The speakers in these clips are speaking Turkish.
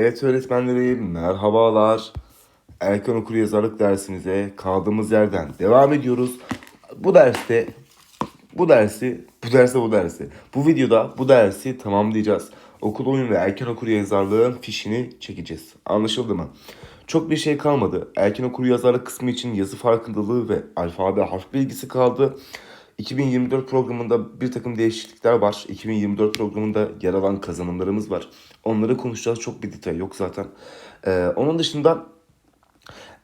Evet öğretmenlerim merhabalar. Erken okur yazarlık dersimize kaldığımız yerden devam ediyoruz. Bu derste bu dersi, bu derste bu dersi. Bu videoda bu dersi tamamlayacağız. Okul oyun ve erken okur yazarlığın fişini çekeceğiz. Anlaşıldı mı? Çok bir şey kalmadı. Erken okur yazarlık kısmı için yazı farkındalığı ve alfabe harf bilgisi kaldı. 2024 programında bir takım değişiklikler var. 2024 programında yer alan kazanımlarımız var. Onları konuşacağız. Çok bir detay yok zaten. Ee, onun dışında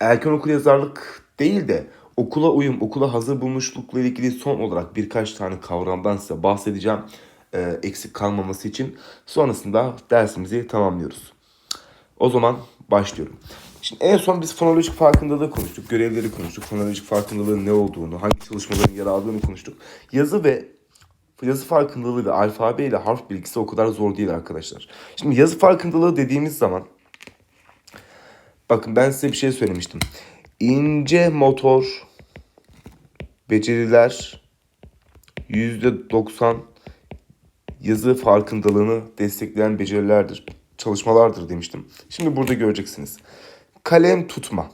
erken okul yazarlık değil de okula uyum, okula hazır bulmuşlukla ilgili son olarak birkaç tane kavramdan size bahsedeceğim. Ee, eksik kalmaması için. Sonrasında dersimizi tamamlıyoruz. O zaman başlıyorum. Şimdi en son biz fonolojik farkındalığı konuştuk. Görevleri konuştuk. Fonolojik farkındalığın ne olduğunu, hangi çalışmaların yer aldığını konuştuk. Yazı ve yazı farkındalığı ve alfabe ile harf bilgisi o kadar zor değil arkadaşlar. Şimdi yazı farkındalığı dediğimiz zaman bakın ben size bir şey söylemiştim. İnce motor beceriler %90 yazı farkındalığını destekleyen becerilerdir, çalışmalardır demiştim. Şimdi burada göreceksiniz. Kalem tutma.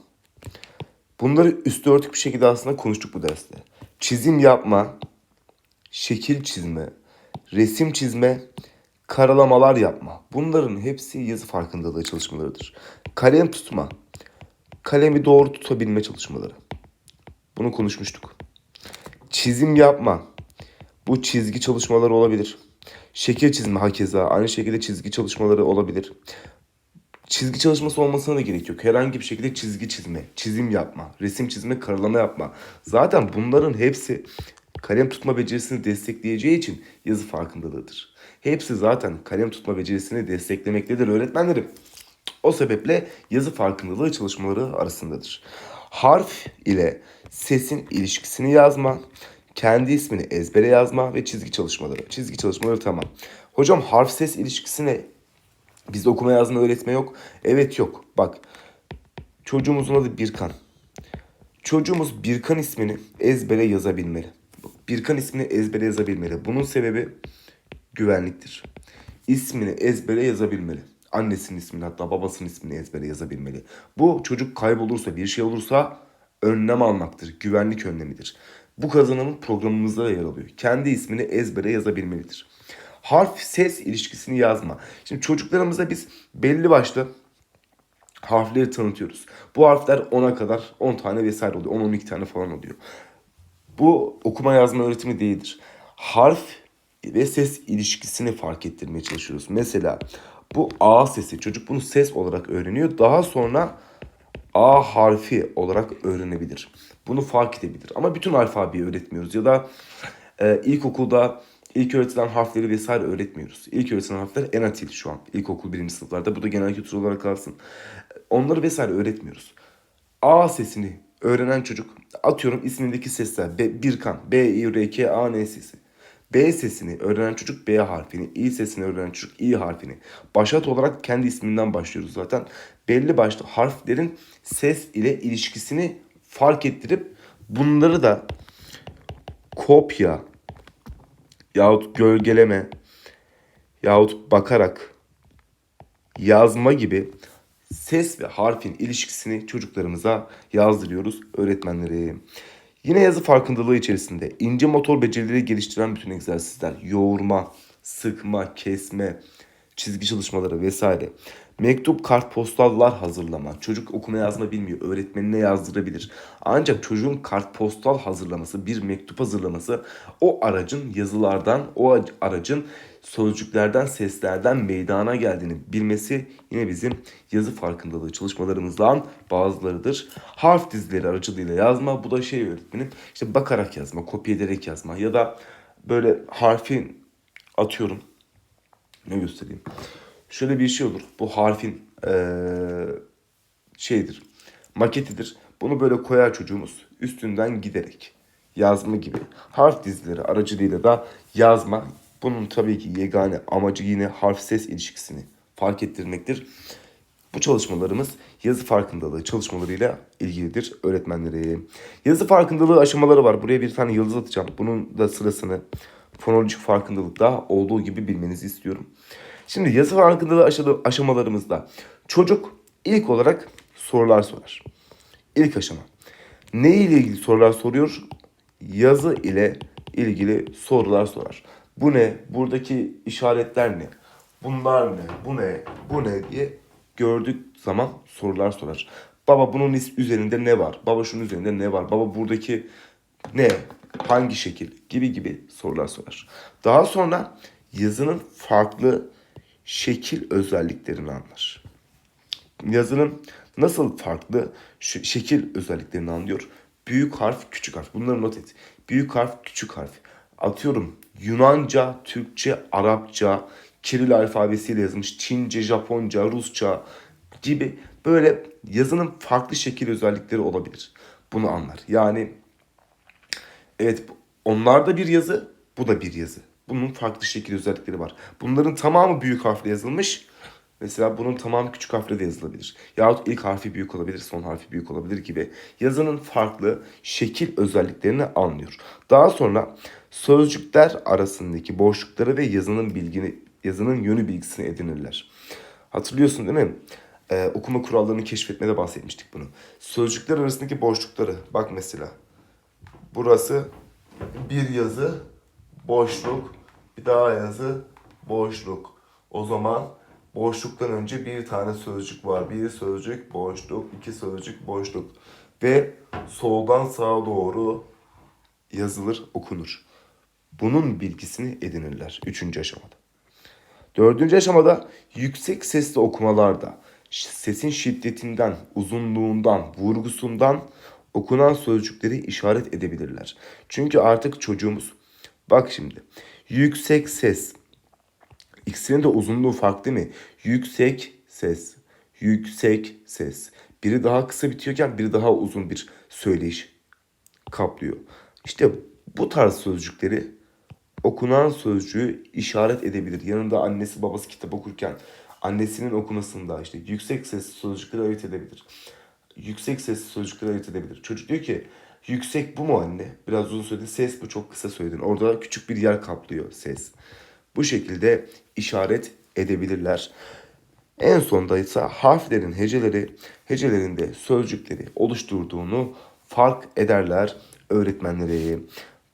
Bunları üstü örtük bir şekilde aslında konuştuk bu derste. Çizim yapma, şekil çizme, resim çizme, karalamalar yapma. Bunların hepsi yazı farkındalığı çalışmalarıdır. Kalem tutma, kalemi doğru tutabilme çalışmaları. Bunu konuşmuştuk. Çizim yapma. Bu çizgi çalışmaları olabilir. Şekil çizme hakeza aynı şekilde çizgi çalışmaları olabilir. Çizgi çalışması olmasına da gerek yok. Herhangi bir şekilde çizgi çizme, çizim yapma, resim çizme, karalama yapma. Zaten bunların hepsi kalem tutma becerisini destekleyeceği için yazı farkındalığıdır. Hepsi zaten kalem tutma becerisini desteklemektedir öğretmenlerim. O sebeple yazı farkındalığı çalışmaları arasındadır. Harf ile sesin ilişkisini yazma, kendi ismini ezbere yazma ve çizgi çalışmaları. Çizgi çalışmaları tamam. Hocam harf ses ilişkisi ne? Bizde okuma yazma öğretme yok. Evet yok. Bak çocuğumuzun adı Birkan. Çocuğumuz Birkan ismini ezbere yazabilmeli. Birkan ismini ezbere yazabilmeli. Bunun sebebi güvenliktir. İsmini ezbere yazabilmeli. Annesinin ismini hatta babasının ismini ezbere yazabilmeli. Bu çocuk kaybolursa bir şey olursa önlem almaktır. Güvenlik önlemidir. Bu kazanımın programımızda da yer alıyor. Kendi ismini ezbere yazabilmelidir. Harf ses ilişkisini yazma. Şimdi çocuklarımıza biz belli başlı harfleri tanıtıyoruz. Bu harfler 10'a kadar 10 tane vesaire oluyor. 10-12 tane falan oluyor. Bu okuma yazma öğretimi değildir. Harf ve ses ilişkisini fark ettirmeye çalışıyoruz. Mesela bu A sesi. Çocuk bunu ses olarak öğreniyor. Daha sonra A harfi olarak öğrenebilir. Bunu fark edebilir. Ama bütün alfabeyi öğretmiyoruz. Ya da e, ilkokulda ilk öğretilen harfleri vesaire öğretmiyoruz. İlk öğretilen harfler en atil şu an. İlkokul birinci sınıflarda. Bu da genel kültür olarak kalsın. Onları vesaire öğretmiyoruz. A sesini öğrenen çocuk atıyorum ismindeki sesler B, Birkan, B, I, R, K, A, N sesi. B sesini öğrenen çocuk B harfini, İ sesini öğrenen çocuk İ harfini. Başat olarak kendi isminden başlıyoruz zaten. Belli başlı harflerin ses ile ilişkisini fark ettirip bunları da kopya yahut gölgeleme yahut bakarak yazma gibi ses ve harfin ilişkisini çocuklarımıza yazdırıyoruz öğretmenleri. Yine yazı farkındalığı içerisinde ince motor becerileri geliştiren bütün egzersizler, yoğurma, sıkma, kesme, çizgi çalışmaları vesaire. Mektup, kartpostallar hazırlama. Çocuk okuma yazma bilmiyor. Öğretmenine yazdırabilir. Ancak çocuğun kartpostal hazırlaması, bir mektup hazırlaması o aracın yazılardan, o aracın sözcüklerden, seslerden meydana geldiğini bilmesi yine bizim yazı farkındalığı çalışmalarımızdan bazılarıdır. Harf dizileri aracılığıyla yazma. Bu da şey öğretmenim. işte bakarak yazma, kopya ederek yazma ya da böyle harfin atıyorum ne göstereyim. Şöyle bir şey olur. Bu harfin eee, şeydir. Maketidir. Bunu böyle koyar çocuğumuz üstünden giderek yazma gibi. Harf dizileri aracılığıyla da yazma. Bunun tabii ki yegane amacı yine harf ses ilişkisini fark ettirmektir. Bu çalışmalarımız yazı farkındalığı çalışmalarıyla ilgilidir öğretmenleri. Yazı farkındalığı aşamaları var. Buraya bir tane yıldız atacağım. Bunun da sırasını fonolojik farkındalıkta olduğu gibi bilmenizi istiyorum. Şimdi yazı farkındalığı aşamalarımızda çocuk ilk olarak sorular sorar. İlk aşama. Ne ile ilgili sorular soruyor? Yazı ile ilgili sorular sorar. Bu ne? Buradaki işaretler ne? Bunlar ne? Bu ne? Bu ne diye gördük zaman sorular sorar. Baba bunun üzerinde ne var? Baba şunun üzerinde ne var? Baba buradaki ne? Hangi şekil? Gibi gibi sorular sorar. Daha sonra yazının farklı şekil özelliklerini anlar. Yazının nasıl farklı şekil özelliklerini anlıyor. Büyük harf, küçük harf. Bunları not et. Büyük harf, küçük harf. Atıyorum Yunanca, Türkçe, Arapça, Kiril alfabesiyle yazılmış Çince, Japonca, Rusça gibi böyle yazının farklı şekil özellikleri olabilir. Bunu anlar. Yani Evet onlar da bir yazı, bu da bir yazı. Bunun farklı şekil özellikleri var. Bunların tamamı büyük harfle yazılmış. Mesela bunun tamamı küçük harfle de yazılabilir. Yahut ilk harfi büyük olabilir, son harfi büyük olabilir gibi. Yazının farklı şekil özelliklerini anlıyor. Daha sonra sözcükler arasındaki boşlukları ve yazının bilgini, yazının yönü bilgisini edinirler. Hatırlıyorsun değil mi? Ee, okuma kurallarını keşfetmede bahsetmiştik bunu. Sözcükler arasındaki boşlukları. Bak mesela. Burası bir yazı, boşluk, bir daha yazı, boşluk. O zaman boşluktan önce bir tane sözcük var. Bir sözcük, boşluk, iki sözcük, boşluk. Ve soldan sağa doğru yazılır, okunur. Bunun bilgisini edinirler üçüncü aşamada. Dördüncü aşamada yüksek sesli okumalarda sesin şiddetinden, uzunluğundan, vurgusundan okunan sözcükleri işaret edebilirler. Çünkü artık çocuğumuz bak şimdi yüksek ses ikisinin de uzunluğu farklı değil mi? Yüksek ses, yüksek ses. Biri daha kısa bitiyorken biri daha uzun bir söyleyiş kaplıyor. İşte bu tarz sözcükleri okunan sözcüğü işaret edebilir. Yanında annesi babası kitap okurken annesinin okumasında işte yüksek sesli sözcükleri ayırt edebilir. Yüksek sesli sözcükleri ayırt edebilir. Çocuk diyor ki yüksek bu mu anne? Biraz uzun söyledin. Ses bu çok kısa söyledin. Orada küçük bir yer kaplıyor ses. Bu şekilde işaret edebilirler. En sonda ise harflerin heceleri, hecelerinde sözcükleri oluşturduğunu fark ederler öğretmenleri.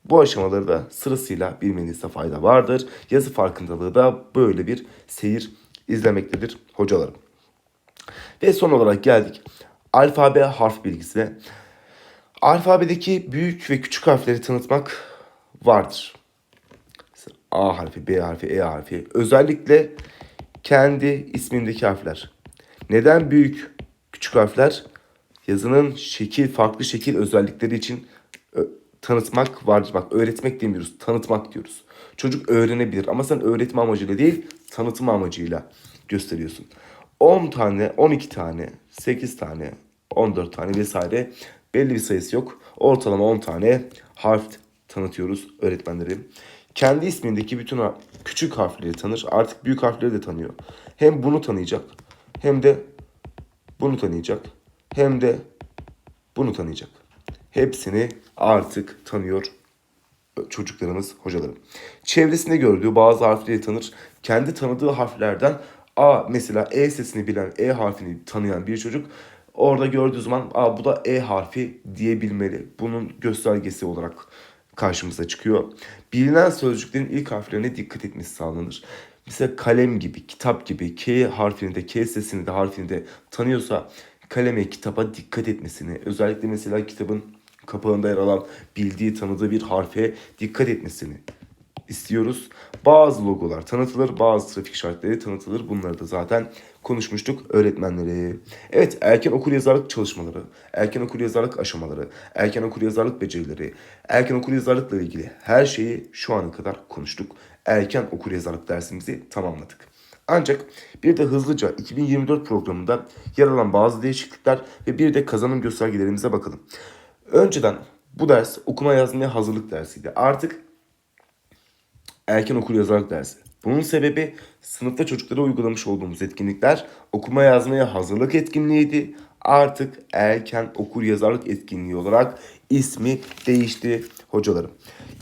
Bu aşamaları da sırasıyla bilmenizde fayda vardır. Yazı farkındalığı da böyle bir seyir izlemektedir hocalarım. Ve son olarak geldik alfabe harf bilgisine. Alfabedeki büyük ve küçük harfleri tanıtmak vardır. A harfi, B harfi, E harfi. Özellikle kendi ismindeki harfler. Neden büyük, küçük harfler? Yazının şekil, farklı şekil özellikleri için tanıtmak vardır. Bak öğretmek demiyoruz, tanıtmak diyoruz. Çocuk öğrenebilir ama sen öğretme amacıyla değil, tanıtma amacıyla gösteriyorsun. 10 tane, 12 tane, 8 tane, 14 tane vesaire belli bir sayısı yok. Ortalama 10 tane harf tanıtıyoruz öğretmenleri. Kendi ismindeki bütün küçük harfleri tanır. Artık büyük harfleri de tanıyor. Hem bunu tanıyacak hem de bunu tanıyacak. Hem de bunu tanıyacak. Hepsini artık tanıyor çocuklarımız, hocalarım. Çevresinde gördüğü bazı harfleri tanır. Kendi tanıdığı harflerden A mesela E sesini bilen, E harfini tanıyan bir çocuk orada gördüğü zaman Aa, bu da E harfi diyebilmeli. Bunun göstergesi olarak karşımıza çıkıyor. Bilinen sözcüklerin ilk harflerine dikkat etmesi sağlanır. Mesela kalem gibi, kitap gibi K harfini de, K sesini de, harfini de tanıyorsa kaleme, kitaba dikkat etmesini, özellikle mesela kitabın kapağında yer alan bildiği, tanıdığı bir harfe dikkat etmesini istiyoruz. Bazı logolar tanıtılır, bazı trafik işaretleri tanıtılır. Bunları da zaten konuşmuştuk öğretmenleri. Evet, erken okur yazarlık çalışmaları, erken okur yazarlık aşamaları, erken okur yazarlık becerileri, erken okur yazarlıkla ilgili her şeyi şu ana kadar konuştuk. Erken okur yazarlık dersimizi tamamladık. Ancak bir de hızlıca 2024 programında yer alan bazı değişiklikler ve bir de kazanım göstergelerimize bakalım. Önceden bu ders okuma yazmaya hazırlık dersiydi. Artık erken okur yazarlık dersi. Bunun sebebi sınıfta çocuklara uygulamış olduğumuz etkinlikler okuma yazmaya hazırlık etkinliğiydi. Artık erken okur yazarlık etkinliği olarak ismi değişti hocalarım.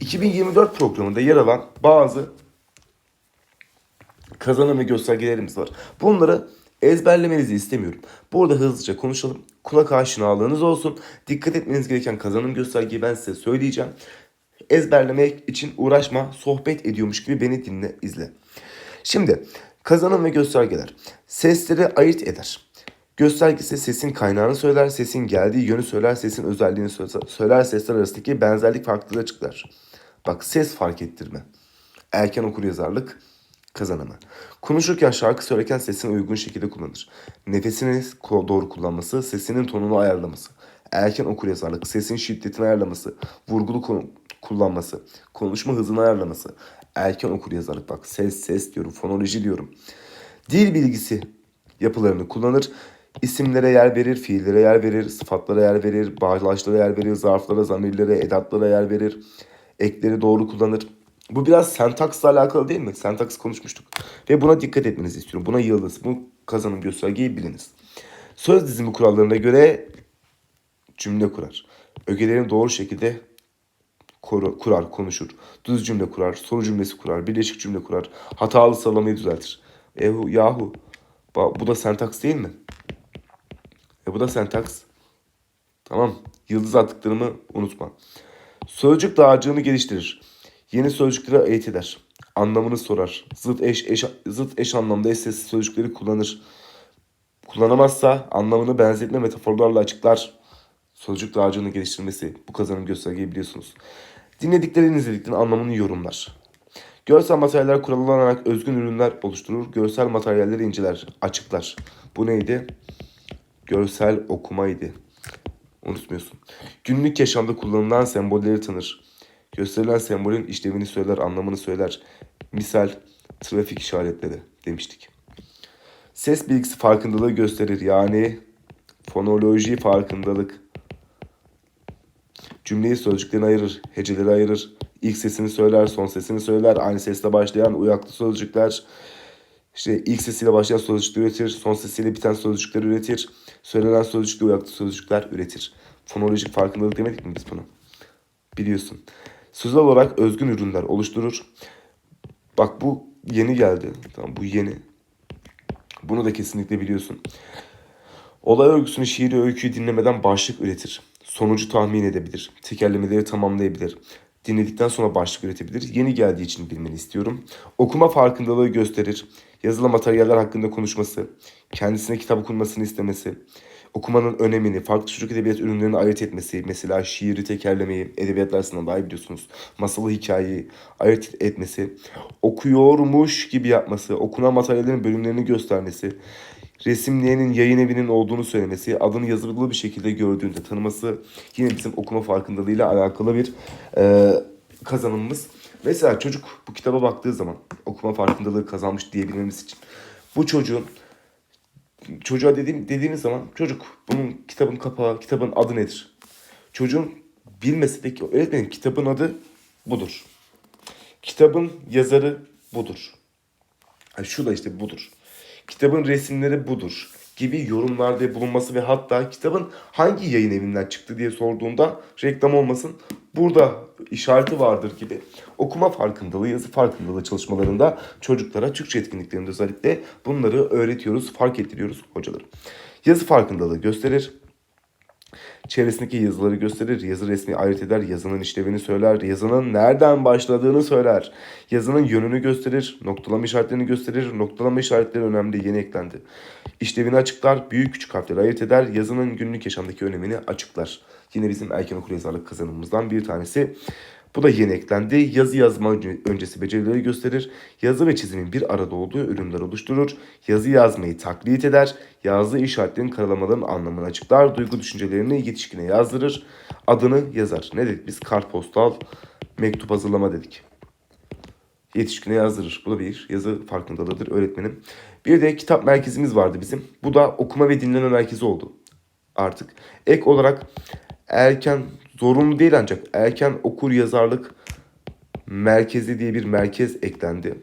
2024 programında yer alan bazı kazanım ve göstergelerimiz var. Bunları ezberlemenizi istemiyorum. Burada hızlıca konuşalım. Kulak aşinalığınız olsun. Dikkat etmeniz gereken kazanım göstergeyi ben size söyleyeceğim. Ezberlemek için uğraşma, sohbet ediyormuş gibi beni dinle, izle. Şimdi kazanım ve göstergeler. Sesleri ayırt eder. Göstergesi sesin kaynağını söyler, sesin geldiği yönü söyler, sesin özelliğini sö- söyler, sesler arasındaki benzerlik farklılığı açıklar. Bak ses fark ettirme. Erken okuryazarlık kazanımı. Konuşurken şarkı söylerken sesini uygun şekilde kullanır. Nefesini doğru kullanması, sesinin tonunu ayarlaması. Erken okuryazarlık, sesin şiddetini ayarlaması, vurgulu kullanması, konuşma hızını ayarlaması. Erken okuryazarlık bak ses ses diyorum, fonoloji diyorum. Dil bilgisi yapılarını kullanır. İsimlere yer verir, fiillere yer verir, sıfatlara yer verir, bağlaçlara yer verir, zarflara, zamirlere, edatlara yer verir. Ekleri doğru kullanır. Bu biraz sentaksla alakalı değil mi? Sentaks konuşmuştuk. Ve buna dikkat etmenizi istiyorum. Buna yıldız, bu kazanım göstergeyi biliniz. Söz dizimi kurallarına göre cümle kurar. Ögelerini doğru şekilde kurar, konuşur. Düz cümle kurar, soru cümlesi kurar, birleşik cümle kurar. Hatalı sıralamayı düzeltir. Ehu, yahu. Bu da sentaks değil mi? E bu da sentaks. Tamam. Yıldız attıklarımı unutma. Sözcük dağarcığını geliştirir. Yeni sözcükleri eğit eder. Anlamını sorar. Zıt eş, eş, zıt eş anlamda eş sesli sözcükleri kullanır. Kullanamazsa anlamını benzetme metaforlarla açıklar. Sözcük dağarcığını geliştirmesi. Bu kazanım göstergeyi biliyorsunuz. Dinlediklerini izlediklerini anlamını yorumlar. Görsel materyaller kuralanarak özgün ürünler oluşturur. Görsel materyalleri inceler, açıklar. Bu neydi? Görsel okumaydı. Unutmuyorsun. Günlük yaşamda kullanılan sembolleri tanır. Gösterilen sembolün işlevini söyler, anlamını söyler. Misal trafik işaretleri demiştik. Ses bilgisi farkındalığı gösterir. Yani fonoloji farkındalık. Cümleyi sözcüklerine ayırır, heceleri ayırır. İlk sesini söyler, son sesini söyler. Aynı sesle başlayan uyaklı sözcükler. İşte ilk sesiyle başlayan sözcükler üretir, son sesiyle biten sözcükler üretir. Söylenen sözcükle uyaklı sözcükler üretir. Fonolojik farkındalık demedik mi biz bunu? Biliyorsun. Sözel olarak özgün ürünler oluşturur. Bak bu yeni geldi. Tamam bu yeni. Bunu da kesinlikle biliyorsun. Olay örgüsünü, şiiri, öyküyü dinlemeden başlık üretir. Sonucu tahmin edebilir. Tekerlemeleri tamamlayabilir. Dinledikten sonra başlık üretebilir. Yeni geldiği için bilmeni istiyorum. Okuma farkındalığı gösterir. Yazılı materyaller hakkında konuşması. Kendisine kitap okunmasını istemesi. Okumanın önemini, farklı çocuk edebiyat ürünlerini ayırt etmesi. Mesela şiiri, tekerlemeyi, edebiyat dersinden daha iyi biliyorsunuz. Masalı hikayeyi ayırt etmesi. Okuyormuş gibi yapması. Okunan materyallerin bölümlerini göstermesi resimleyenin yayın evinin olduğunu söylemesi, adını yazılı bir şekilde gördüğünde tanıması yine bizim okuma farkındalığıyla alakalı bir e, kazanımımız. Mesela çocuk bu kitaba baktığı zaman okuma farkındalığı kazanmış diyebilmemiz için bu çocuğun çocuğa dediğim, dediğimiz zaman çocuk bunun kitabın kapağı, kitabın adı nedir? Çocuğun bilmesi de ki öğretmenim kitabın adı budur. Kitabın yazarı budur. Ha, şu da işte budur. Kitabın resimleri budur gibi yorumlarda bulunması ve hatta kitabın hangi yayın evinden çıktı diye sorduğunda reklam olmasın burada işareti vardır gibi okuma farkındalığı, yazı farkındalığı çalışmalarında çocuklara Türkçe etkinliklerinde özellikle bunları öğretiyoruz, fark ettiriyoruz hocaları. Yazı farkındalığı gösterir. Çevresindeki yazıları gösterir, yazı resmi ayırt eder, yazının işlevini söyler, yazının nereden başladığını söyler, yazının yönünü gösterir, noktalama işaretlerini gösterir, noktalama işaretleri önemli, yeni eklendi. İşlevini açıklar, büyük küçük harfleri ayırt eder, yazının günlük yaşamdaki önemini açıklar. Yine bizim erken okuryazarlık kazanımımızdan bir tanesi. Bu da yeni eklendi. Yazı yazma önce- öncesi becerileri gösterir. Yazı ve çizimin bir arada olduğu ürünler oluşturur. Yazı yazmayı taklit eder. Yazdığı işaretlerin karalamaların anlamını açıklar. Duygu düşüncelerini yetişkine yazdırır. Adını yazar. Ne dedik biz? Kartpostal, mektup hazırlama dedik. Yetişkine yazdırır. Bu da bir yazı farkındalığıdır öğretmenim. Bir de kitap merkezimiz vardı bizim. Bu da okuma ve dinleme merkezi oldu artık. Ek olarak erken zorunlu değil ancak erken okur yazarlık merkezi diye bir merkez eklendi.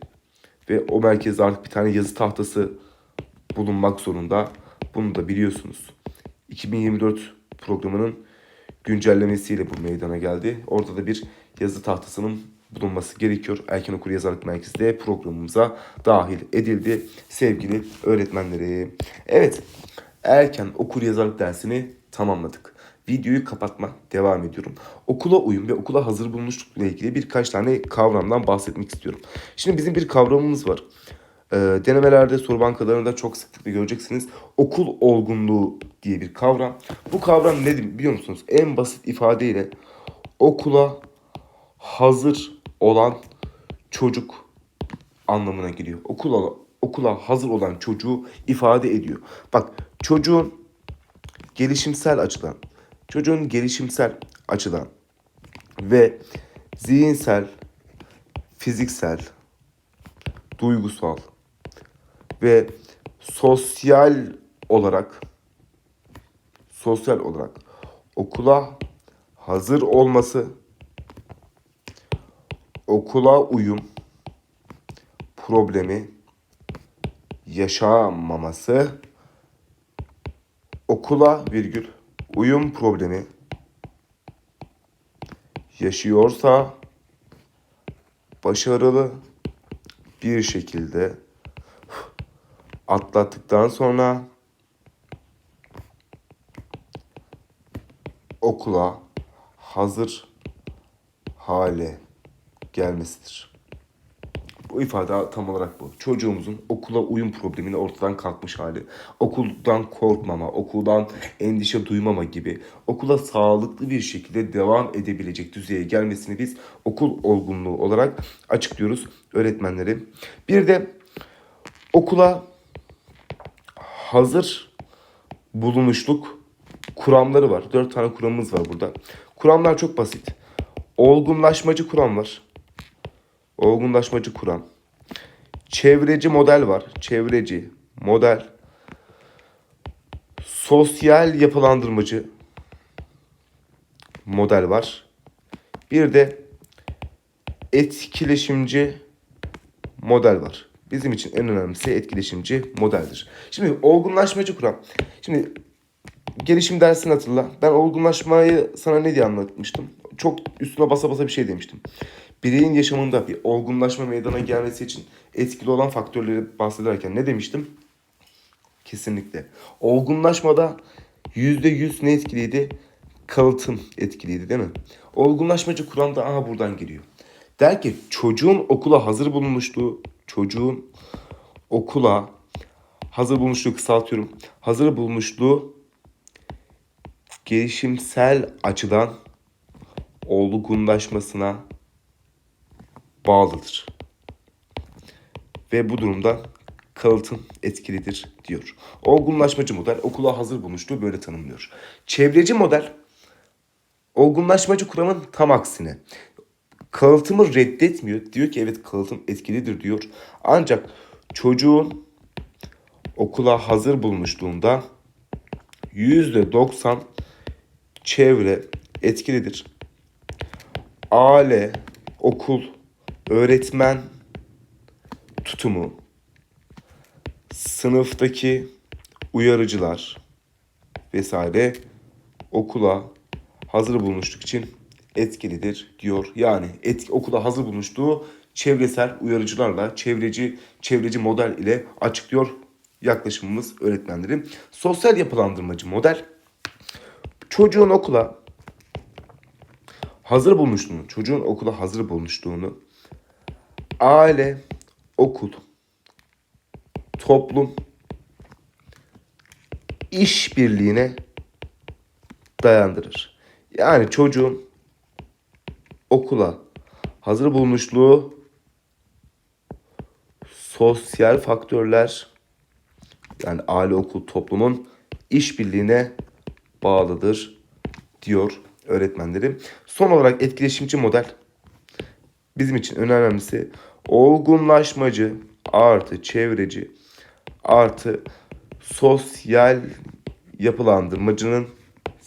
Ve o merkezde artık bir tane yazı tahtası bulunmak zorunda. Bunu da biliyorsunuz. 2024 programının güncellemesiyle bu meydana geldi. Orada da bir yazı tahtasının bulunması gerekiyor. Erken Okur Yazarlık Merkezi de programımıza dahil edildi sevgili öğretmenlerim. Evet, erken okur yazarlık dersini tamamladık. Videoyu kapatma devam ediyorum. Okula uyum ve okula hazır bulunuşlukla ilgili birkaç tane kavramdan bahsetmek istiyorum. Şimdi bizim bir kavramımız var. Ee, denemelerde, soru bankalarında çok sıklıkla göreceksiniz. Okul olgunluğu diye bir kavram. Bu kavram nedir biliyor musunuz? En basit ifadeyle okula hazır olan çocuk anlamına geliyor. Okula okula hazır olan çocuğu ifade ediyor. Bak çocuğun gelişimsel açıdan, çocuğun gelişimsel açıdan ve zihinsel, fiziksel, duygusal ve sosyal olarak sosyal olarak okula hazır olması, okula uyum problemi yaşamaması, okula virgül uyum problemi yaşıyorsa başarılı bir şekilde atlattıktan sonra okula hazır hale gelmesidir. Bu ifade tam olarak bu. Çocuğumuzun okula uyum problemini ortadan kalkmış hali. Okuldan korkmama, okuldan endişe duymama gibi okula sağlıklı bir şekilde devam edebilecek düzeye gelmesini biz okul olgunluğu olarak açıklıyoruz öğretmenleri. Bir de okula hazır bulunuşluk kuramları var. Dört tane kuramımız var burada. Kuramlar çok basit. Olgunlaşmacı kuramlar. Olgunlaşmacı kuram. Çevreci model var. Çevreci model. Sosyal yapılandırmacı model var. Bir de etkileşimci model var. Bizim için en önemlisi etkileşimci modeldir. Şimdi olgunlaşmacı kuram. Şimdi gelişim dersini hatırla. Ben olgunlaşmayı sana ne diye anlatmıştım? Çok üstüne basa basa bir şey demiştim. Bireyin yaşamında bir olgunlaşma meydana gelmesi için etkili olan faktörleri bahsederken ne demiştim? Kesinlikle. Olgunlaşmada %100 ne etkiliydi? Kalıtım etkiliydi değil mi? Olgunlaşmacı kuram da aha buradan geliyor. Der ki çocuğun okula hazır bulunmuşluğu, çocuğun okula hazır bulunmuşluğu kısaltıyorum. Hazır bulunmuşluğu gelişimsel açıdan olgunlaşmasına bağlıdır. Ve bu durumda kalıtım etkilidir diyor. Olgunlaşmacı model okula hazır bulunuşluğu böyle tanımlıyor. Çevreci model olgunlaşmacı kuramın tam aksine kalıtımı reddetmiyor. Diyor ki evet kalıtım etkilidir diyor. Ancak çocuğun okula hazır bulunuşluğunda %90 çevre etkilidir. Aile, okul, öğretmen tutumu, sınıftaki uyarıcılar vesaire okula hazır bulunuşluk için etkilidir diyor. Yani etki, okula hazır bulunuşluğu çevresel uyarıcılarla, çevreci çevreci model ile açıklıyor yaklaşımımız öğretmenlerim. Sosyal yapılandırmacı model çocuğun okula hazır bulunuşluğunu, çocuğun okula hazır bulunuşluğunu aile, okul, toplum, işbirliğine dayandırır. Yani çocuğun okula hazır bulunuşluğu sosyal faktörler yani aile, okul, toplumun işbirliğine bağlıdır diyor öğretmenlerim. Son olarak etkileşimci model bizim için önemlisi olgunlaşmacı artı çevreci artı sosyal yapılandırmacının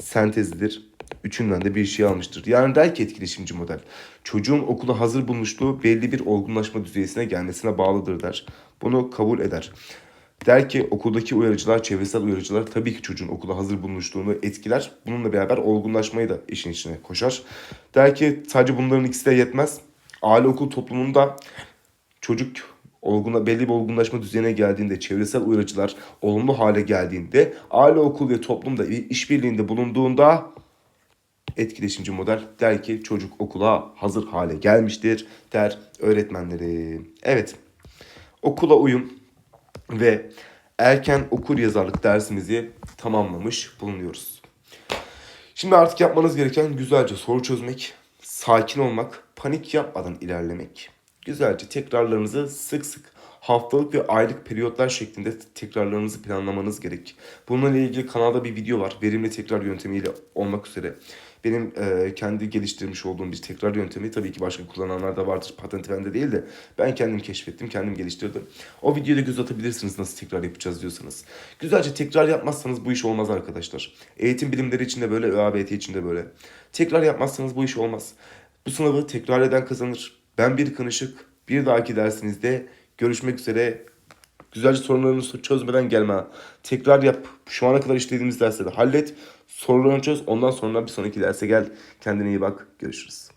sentezidir. Üçünden de bir şey almıştır. Yani der ki etkileşimci model. Çocuğun okula hazır bulmuşluğu belli bir olgunlaşma düzeyine gelmesine bağlıdır der. Bunu kabul eder. Der ki okuldaki uyarıcılar, çevresel uyarıcılar tabii ki çocuğun okula hazır bulunuşluğunu etkiler. Bununla beraber olgunlaşmayı da işin içine koşar. Der ki sadece bunların ikisi de yetmez. Aile okul toplumunda çocuk olgunla belli bir olgunlaşma düzeyine geldiğinde, çevresel uyarıcılar olumlu hale geldiğinde, aile okul ve toplumda bir işbirliğinde bulunduğunda etkileşimci model der ki çocuk okula hazır hale gelmiştir der öğretmenleri. Evet okula uyum ve erken okur yazarlık dersimizi tamamlamış bulunuyoruz. Şimdi artık yapmanız gereken güzelce soru çözmek, sakin olmak, panik yapmadan ilerlemek. Güzelce tekrarlarınızı sık sık haftalık ve aylık periyotlar şeklinde tekrarlarınızı planlamanız gerek. Bununla ilgili kanalda bir video var. Verimli tekrar yöntemiyle olmak üzere. Benim e, kendi geliştirmiş olduğum bir tekrar yöntemi tabii ki başka kullananlar da vardır. Patenti bende değil de ben kendim keşfettim, kendim geliştirdim. O videoda göz atabilirsiniz nasıl tekrar yapacağız diyorsanız. Güzelce tekrar yapmazsanız bu iş olmaz arkadaşlar. Eğitim bilimleri için de böyle, ÖABT için de böyle. Tekrar yapmazsanız bu iş olmaz. Bu sınavı tekrar eden kazanır. Ben bir kınışık. Bir dahaki dersinizde görüşmek üzere. Güzelce sorunlarını çözmeden gelme. Tekrar yap. Şu ana kadar işlediğimiz dersleri hallet. Sorularını çöz. Ondan sonra bir sonraki derse gel. Kendine iyi bak. Görüşürüz.